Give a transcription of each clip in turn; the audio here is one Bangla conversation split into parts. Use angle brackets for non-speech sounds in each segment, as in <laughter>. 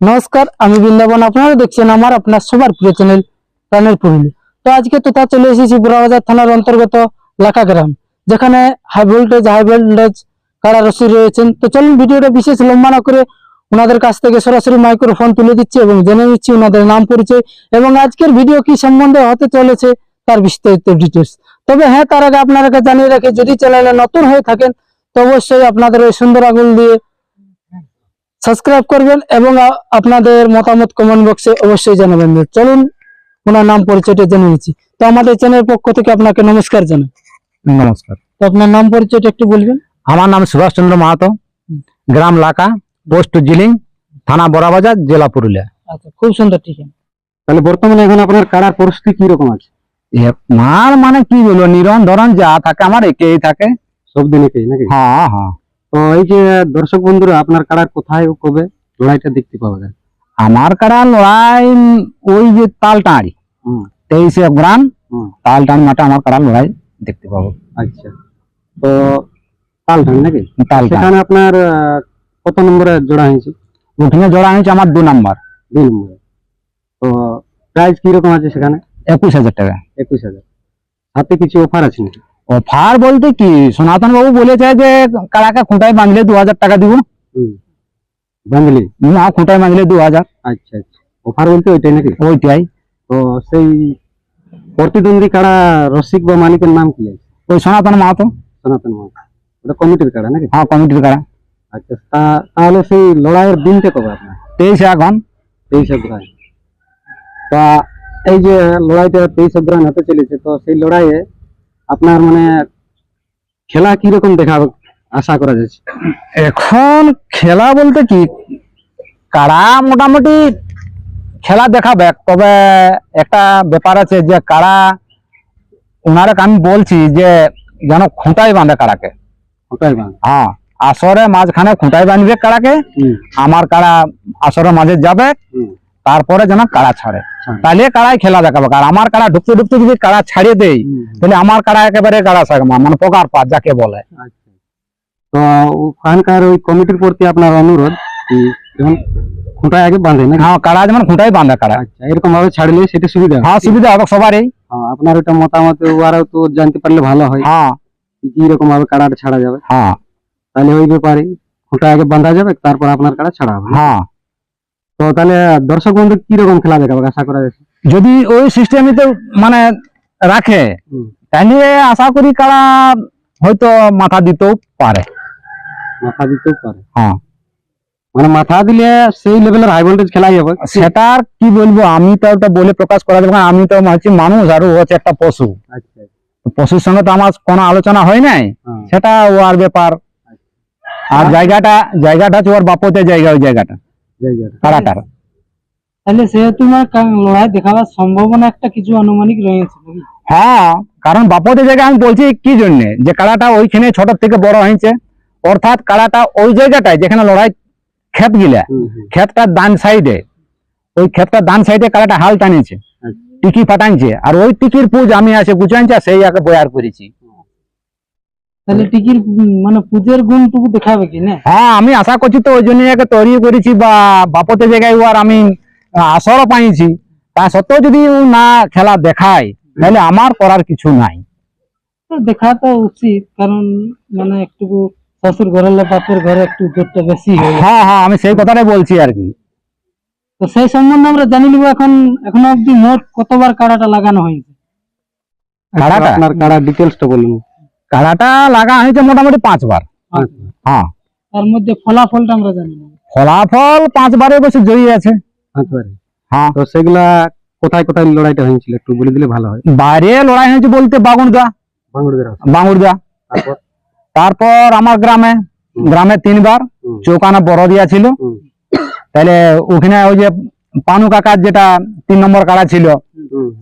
নমস্কার, আমি বৃন্দাবন। আপনারা দেখছেন আমার, আপনার সবার প্রিয় চ্যানেল প্রাণের পুরুলি তো আজকে তো তা চলে এসেছি বুড়াবাজার থানার অন্তর্গত লাকা গ্রাম, যেখানে হাই ভোল্টেজ হাই ভোল্টেজ কারা রসি রয়েছেন। তো চলুন ভিডিওটা বিশেষ লম্বা না করে ওনাদের কাছ থেকে সরাসরি মাইক্রোফোন তুলে দিচ্ছি এবং জেনে নিচ্ছি ওনাদের নাম পরিচয় এবং আজকের ভিডিও কি সম্বন্ধে হতে চলেছে তার বিস্তারিত ডিটেলস তবে হ্যাঁ তার আগে আপনারা জানিয়ে রাখি, যদি চ্যানেলে নতুন হয়ে থাকেন, তো অবশ্যই আপনাদের ওই সুন্দর আঙুল দিয়ে সাবস্ক্রাইব করবেন এবং আপনাদের মতামত কমেন্ট বক্সে অবশ্যই জানাবেন। চলুন ওনার নাম পরিচয়টা জেনে নিচ্ছি। তো আমাদের চ্যানেলের পক্ষ থেকে আপনাকে নমস্কার জানাই। নমস্কার। তো আপনার নাম পরিচয়টা একটু বলবেন। আমার নাম সুভাষ চন্দ্র মাহাতো। গ্রাম লাকা পোস্ট জিলিং থানা বড়াবাজার জেলা পুরুলিয়া। আচ্ছা খুব সুন্দর ঠিক আছে তাহলে বর্তমানে এখন আপনার কারার পরিস্থিতি কি রকম আছে মার মানে কি বলব? নিরন ধরন যা থাকে আমার একেই থাকে। সব দিনে কি নাকি? হ্যাঁ হ্যাঁ। তো এই যে দর্শক বন্ধুরা আপনার কারার কোথায় ও কবে লড়াইটা দেখতে পাওয়া যায়? আমার কারা লড়াই ওই যে তালটাঁড়ি হুম। তেইশে গ্রাম হুম। তালটাঁড়ি মাঠে আমার কারা লড়াই দেখতে পাবো। আচ্ছা। তো পাল্টান নাকি? তালটাঁড়ি। সেখানে আপনার কত নম্বরে জোড়া হয়েছে? ওখানে জোড়া হয়েছে আমার দু নম্বর। দুই নম্বরে। তো প্রাইস কীরকম আছে সেখানে? একুশ হাজার টাকা। একুশ হাজার। হাতে কিছু অফার আছে নাকি? অফার বলতে কি সনাতন বাবু বলেছে যে কারাকে খুঁটায় বাঁধলে দু হাজার টাকা দিব হুম বাঙ্গলি না খুঁটায় বাঁধলে দু হাজার আচ্ছা আচ্ছা অফার বলতে ওইটাই নাকি ওইটাই তো সেই প্রতিদ্বন্দ্বী কারা রসিক বা মালিকের নাম কি আছে ওই সনাতন মাহাতো সনাতন মালিক ওটা কমিটির কারা নাকি হ্যাঁ কমিটির কারা আচ্ছা তা- তাহলে সেই লড়াইয়ের দিনটা কবে আপনার তেইশে এখন তেইশ অগ্রহায়ণ তা এই যে লড়াইটা তেইশ অগ্রহায়ণ হতে চলেছে তো সেই লড়াইয়ে আপনার মানে খেলা কীরকম দেখা আশা করা যাচ্ছে? এখন খেলা বলতে কি কারা মোটামুটি খেলা দেখাবে তবে একটা ব্যাপার আছে যে কারা ওনারা আমি বলছি যে যেন খুঁটাই বাঁধে কারাকে। ওটাই বাং হ্যাঁ আসরে মাঝখানে খুঁটাই বাঁধবে কারাকে আমার কারা আসরে মাঝে যাবে তারপরে যেন কারা ছাড়ে। তাহলে কারাই খেলা দেখাবে। আর আমার কারা ঢুকতে ঢুকতে যদি কারা ছাড়িয়ে দেয় তাহলে আমার কারা একেবারে কারা সাগমা মানে পকার পাত যাকে বলে। আচ্ছা। তো ওখানকার ওই কমিটির প্রতি আপনার অনুরোধ কি খুঁটায় আগে বাঁধে না হ্যাঁ যেমন বাঁধে আচ্ছা এরকম ভাবে ছাড়লে সেটা সুবিধা হ্যাঁ? সুবিধা হবে সবারই। হ্যাঁ, আপনার ওটা মতামত ওরাও তো জানতে পারলে ভালো হয়। হ্যাঁ। কি রকম ভাবে কাড়াটা ছাড়া যাবে? হ্যাঁ। তাহলে ওই ব্যাপারে খুঁটা আগে বাঁধা যাবে তারপর আপনার কাড়া ছাড়া হবে। হ্যাঁ। তো তাহলে দর্শক বন্ধু কি রকম খেলা দেখাবে আশা করা যাচ্ছে? যদি ওই সিস্টেমে মানে রাখে তাহলে আশা করি কারা হয়তো মাথা দিতেও পারে। মাথা দিতেও পারে। হ্যাঁ। মানে মাথা দিলে সেই লেভেলের হাই ভোল্টেজ খেলাই যাবে সেটা আর কি বলব আমি তো ওটা বলে প্রকাশ করা যাবে আমি তো হচ্ছে মানুষ আর ও হচ্ছে একটা পশু। আচ্ছা পশুর সঙ্গে তো আমার কোনো আলোচনা হয় নাই হ্যাঁ, সেটা ও আর ব্যাপার। আর জায়গাটা জায়গাটা হচ্ছে ওর বাপতে জায়গা ওই জায়গাটা। কারাটার তাহলে সেহেতু লড়াই দেখাবার সম্ভাবনা একটা কিছু আনুমানিক রয়েছে হ্যাঁ কারণ বাপতে জায়গা আমি বলছি কি জন্য? যে কাড়াটা ওইখানে ছোট থেকে বড় হয়েছে। অর্থাৎ কাড়াটা ওই জায়গাটায় যেখানে লড়াই ক্ষেত গিলা ক্ষেতটার ডান সাইডে ওই ক্ষেতটার ডান সাইডে কাড়াটা হাল টানিয়েছে আচ্ছা। টিকি ফাটাইছে। আর ওই টিকির পুজ আমি আছে গুছাইছে সেই আগে বয়ার করেছি। তাহলে টিকির মানে পুজোর গুণটুকু দেখাবে কি না? হ্যাঁ আমি আশা করছি তো ওই জন্য একে তৈরি করেছি বা বাপতে জায়গায় ও আর আমি আসরও পাইছি। তা সত্ত্বেও যদি ও না খেলা দেখায় তাহলে আমার করার কিছু নাই। তো দেখা তো উচিত কারণ মানে একটু শ্বশুর ঘরের লোক বাপের ঘরে একটু জোরটা বেশি হয় হ্যাঁ হ্যাঁ আমি সেই কথাটাই বলছি আর কি। তো সেই সম্বন্ধে আমরা জানি নিব এখন এখনও অব্দি মোট কতবার কাড়াটা লাগানো হয়েছে? কাড়াটা? আপনার কাড়া ডিটেলসটা বলুন। কাড়াটা লাগা হয়েছে মোটামুটি পাঁচবার। হ্যাঁ। তার মধ্যে ফলাফলটা আমরা জানি না। ফলাফল পাঁচবারের বেশি জয়ী আছে। পাঁচবারে। হ্যাঁ। তো সেগুলা কোথায় কোথায় লড়াইটা হয়েছিল? একটু বলে দিলে ভালো হয়। বাইরে লড়াই হয়েছে বলতে আছে। বাগুড়দা তারপর? আমার গ্রামে গ্রামে তিনবার। চৌকানা বড় দিয়া ছিল তাহলে ওখানে ওই যে পানু কাকার যেটা তিন নম্বর কাড়া ছিল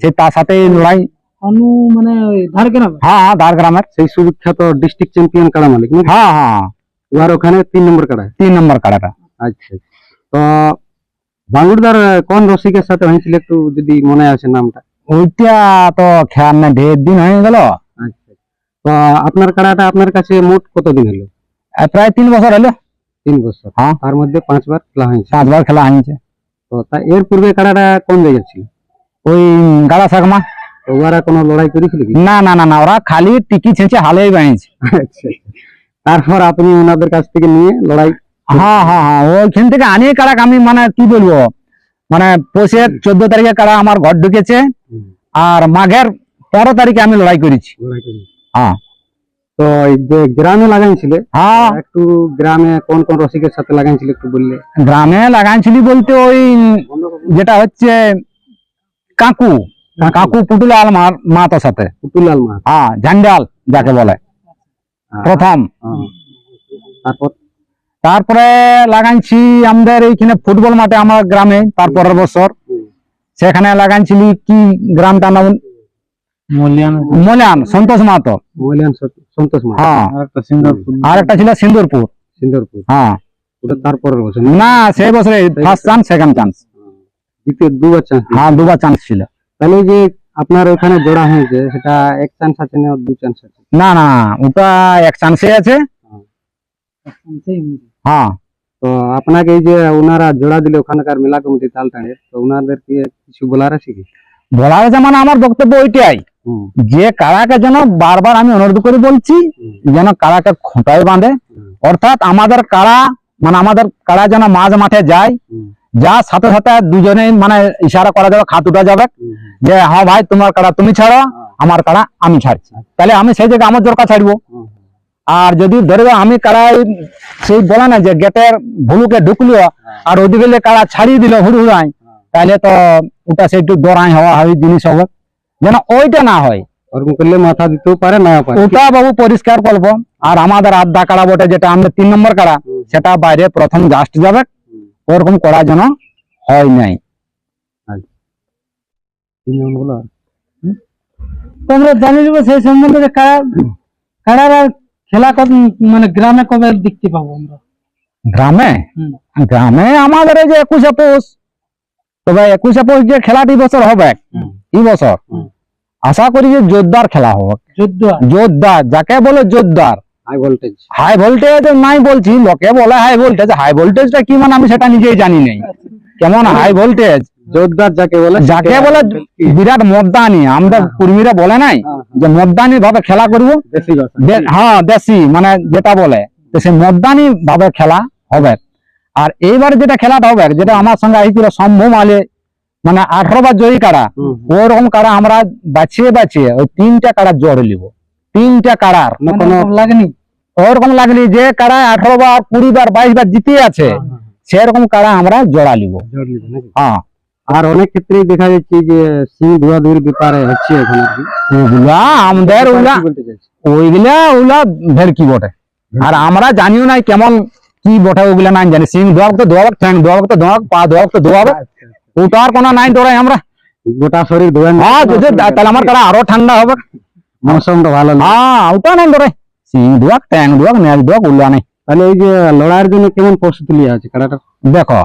সে তার সাথে লড়াই অনু মানে ওই ধার গ্রামে হ্যাঁ হ্যাঁ ধার সেই সুবিখ্যাত ডিস্ট্রিক্ট চ্যাম্পিয়ন কাড়া মালিক? হ্যাঁ হ্যাঁ। ওর ওখানে তিন নম্বর কাড়া তিন নম্বর কাড়াটা আচ্ছা তো বাঙ্গুড়দার কোন রসিকের সাথে হয়েছিল একটু যদি মনে আছে নামটা? ওইটা তো খেয়াল না ঢের দিন হয়ে গেল। আচ্ছা তো আপনার কাড়াটা আপনার কাছে মোট কতদিন হলো? প্রায় তিন বছর হলো। তিন বছর। হ্যাঁ। তার মধ্যে পাঁচবার খেলা হয়েছে। পাঁচবার খেলা হয়েছে। তো তা এর পূর্বে কাড়াটা কোন জায়গায় ছিল? ওই গাড়া শাকমা ওরা কোনো লড়াই করেছিল কি? না না না না ওরা খালি টিকি ছেঁচে হালেই বানিয়েছে। আচ্ছা। তারপর আপনি ওনাদের কাছ থেকে নিয়ে লড়াই হ্যাঁ হ্যাঁ হ্যাঁ ওইখান থেকে আনিয়ে কারাক আমি মানে কি বলব? মানে পৌষের চোদ্দ তারিখে কারা আমার ঘর ঢুকেছে আর মাঘের তেরো তারিখে আমি লড়াই করেছি। হ্যাঁ। তো যে গ্রামে লাগাইছিলে হ্যাঁ। একটু গ্রামে কোন কোন রসিকের সাথে লাগাইছিলে একটু বললে? গ্রামে লাগাইছিলি বলতে ওই যেটা হচ্ছে কাকু। কাকু পুটুলাল মার মাতার সাথে। পুতুলাল মা হ্যাঁ ঝান্ডাল যাকে বলে। প্রথম। তারপর? তারপরে লাগাইছি আমাদের এইখানে ফুটবল মাঠে আমার গ্রামে তারপরের বছর। সেখানে লাগাইছিলি কি গ্রামটার নাম? মলিয়ান। সন্তোষ মাহাতো সন্তোষ হ্যাঁ। আর একটা ছিল সিন্দুরপুর। সিন্দুরপুর। হ্যাঁ। ওটা তারপরের বছর। না সেই বছরে ফার্স্ট চান্স সেকেন্ড চান্স দ্বিতীয় দুবার চান্স হ্যাঁ দুবার চান্স ছিল। তাহলে যে আপনার ওখানে জোড়া হয়েছে সেটা এক চান্স আছে না দু চান্স আছে? না না ওটা এক চান্সে আছে। হ্যাঁ। তো আপনাকে এই যে ওনারা জোড়া দিলে ওখানকার মেলা কমিটি তালটানে তো ওনাদেরকে কিছু বলার আছে কি? বলার আছে মানে আমার বক্তব্য ওইটাই। যে কারাকে যেন বারবার আমি অনুরোধ করে বলছি যেন কারাকে খোঁটায় বাঁধে। অর্থাৎ আমাদের কারা মানে আমাদের কারা যেন মাঝ মাঠে যায় যার সাথে সাথে দুজনে মানে ইশারা করা যাবে খাত উঠা যাবে। যে হ্যাঁ ভাই তোমার কাড়া তুমি ছাড়ো আমার কাড়া আমি ছাড়ছি। তাহলে আমি সেই জায়গায় আমার জোরকা ছাড়বো। আর যদি ধরবে আমি কাড়াই সেই বলে না যে গেটের ভুলুকে ঢুকলো আর ওদিকে কাড়া ছাড়িয়ে দিল হুড় হুড়াই তাহলে তো ওটা সেই দরাই হওয়া হয় জিনিস হবে। যেন ওইটা না হয়। ওরকম করলে মাথা দিতেও পারে না ওটা বাবু পরিষ্কার করব। আর আমাদের আড্ডা কাড়া বটে যেটা আমাদের তিন নম্বর কাড়া সেটা বাইরে প্রথম জাস্ট যাবে। ওরকম করা যেন হয় নাই। তিন জন নেব সেই সম্বন্ধে কারা কারার আর খেলা মানে গ্রামে কবে দেখতে পাবো আমরা? গ্রামে? গ্রামে আমাদের এই যে একুশে পৌষ তবে একুশে পৌষ যে খেলাটি বছর হবে। এই বছর। আশা করি যে জোরদার খেলা হবে। জোরদার যাকে বলে জোরদার। হাই ভোল্টেজ হাই ভোল্টেজ নাই বলছি লোকে বলে হাই ভোল্টেজ হাই ভোল্টেজটা কি মানে আমি সেটা নিজেই জানি নাই। কেমন হাই ভোল্টেজ জোরদার যাকে বলে যাকে বলে বিরাট মদ্দানি। আমরা হ্যাঁ। কুর্মীরা বলে নাই হ্যাঁ, যে মদ্দানি ভাবে খেলা করব? দেশি হ্যাঁ দেশি মানে যেটা বলে। সে মদ্দানি ভাবে খেলা হবে। আর এইবার যেটা খেলাটা হবে যেটা আমার সঙ্গে আসছিল সম্ভব আলে মানে আঠারো বার জয়ী হুম, ওরকম কাড়া আমরা বাছিয়ে বাছিয়ে ওই তিনটা কাড়া জ্বর নিব। তিনটা কাড়ার না মানে লাগেনি? ওরকম লাগলি যে কাড়া আঠারো বার কুড়ি বার বাইশ বার জিতে আছে সেরকম কাড়া আমরা জোড়া নিব? হ্যাঁ। আর অনেক ক্ষেত্রেই দেখা যাচ্ছে যে সিং ধোয়া ধুয়ির ব্যাপারে হচ্ছে এখন ওগুলা আমাদের ওগুলা ওইগুলা ওগুলা ভেরকি বটে? আর আমরা জানিও নাই কেমন কি বটে ওগুলা নাই জানি। সিং ধোয়া তো ধোয়া ঠ্যাং ধোয়া তো ধোয়া পা ধোয়া তো ধোয়াবে ওটার কোনো নাই ডরাই আমরা। গোটা শরীর ধোয়া হ্যাঁ তাহলে আমার কারা আরও ঠান্ডা হবে। মৌসুমটা ভালো না। হ্যাঁ ওটা নাই ডরাই সিং ধোয়া ট্যাং ধোয়া ওগুলা নাই তাহলে এই যে লড়াইয়ের জন্য কেমন প্রস্তুতি লিয়ে আছে দেখো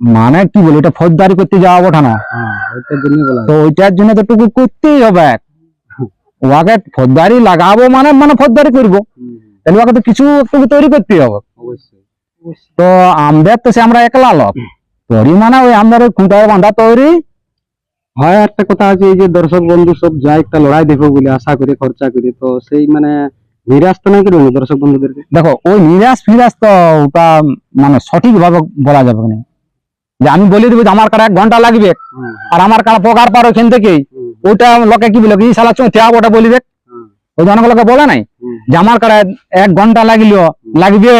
মানে কি বলি এটা ফৌজদারি করতে যাওয়া ওঠা না। হ্যাঁ তো ওইটার জন্য তো টুকু করতেই হবে। ওয়াকে ফৌজদারি লাগাবো মানে মানে ফৌজদারি করব। তাহলে ওকে তো কিছু একটু তৈরি করতে হবে। তো আমাদের তো সে আমরা একলা লোক। তৈরি মানে ওই আমাদের খুঁটার বাঁধা তৈরি। হয় একটা কথা আছে এই যে দর্শক বন্ধু সব যায় একটা লড়াই দেখো বলে আশা করে খরচা করে তো সেই মানে নিরাশ তো দর্শক বন্ধুদেরকে? দেখো ওই নিরাশ ফিরাস তো ওটা মানে সঠিক ভাবে বলা যাবে না। যে আমি বলে দেবো যে আমার কারা এক ঘণ্টা লাগবে আর আমার কারা পকার পার ওখান থেকেই হুম, ওটা লোকে কি বলে এই শালা চোঁথা ওটা বলিবে? ওই লোকে বলে নাই? যে আমার কারা এক ঘণ্টা লাগল লাগবে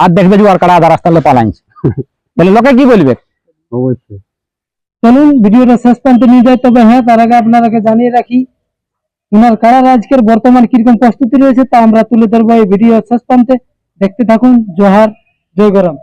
আর দেখবে যে ওর কারা আধা পালাইছে। <laughs> তাহলে লোকে কি বলবে? অবশ্যই। চলুন, ভিডিওটা শেষ প্রান্তে নিয়ে যায় তবে হ্যাঁ তার আগে আপনারাকে জানিয়ে রাখি ওনার কারার আজকের বর্তমান কীরকম প্রস্তুতি রয়েছে তা আমরা তুলে ধরবো এই ভিডিও শেষ প্রান্তে দেখতে থাকুন, জোহার জয় গরম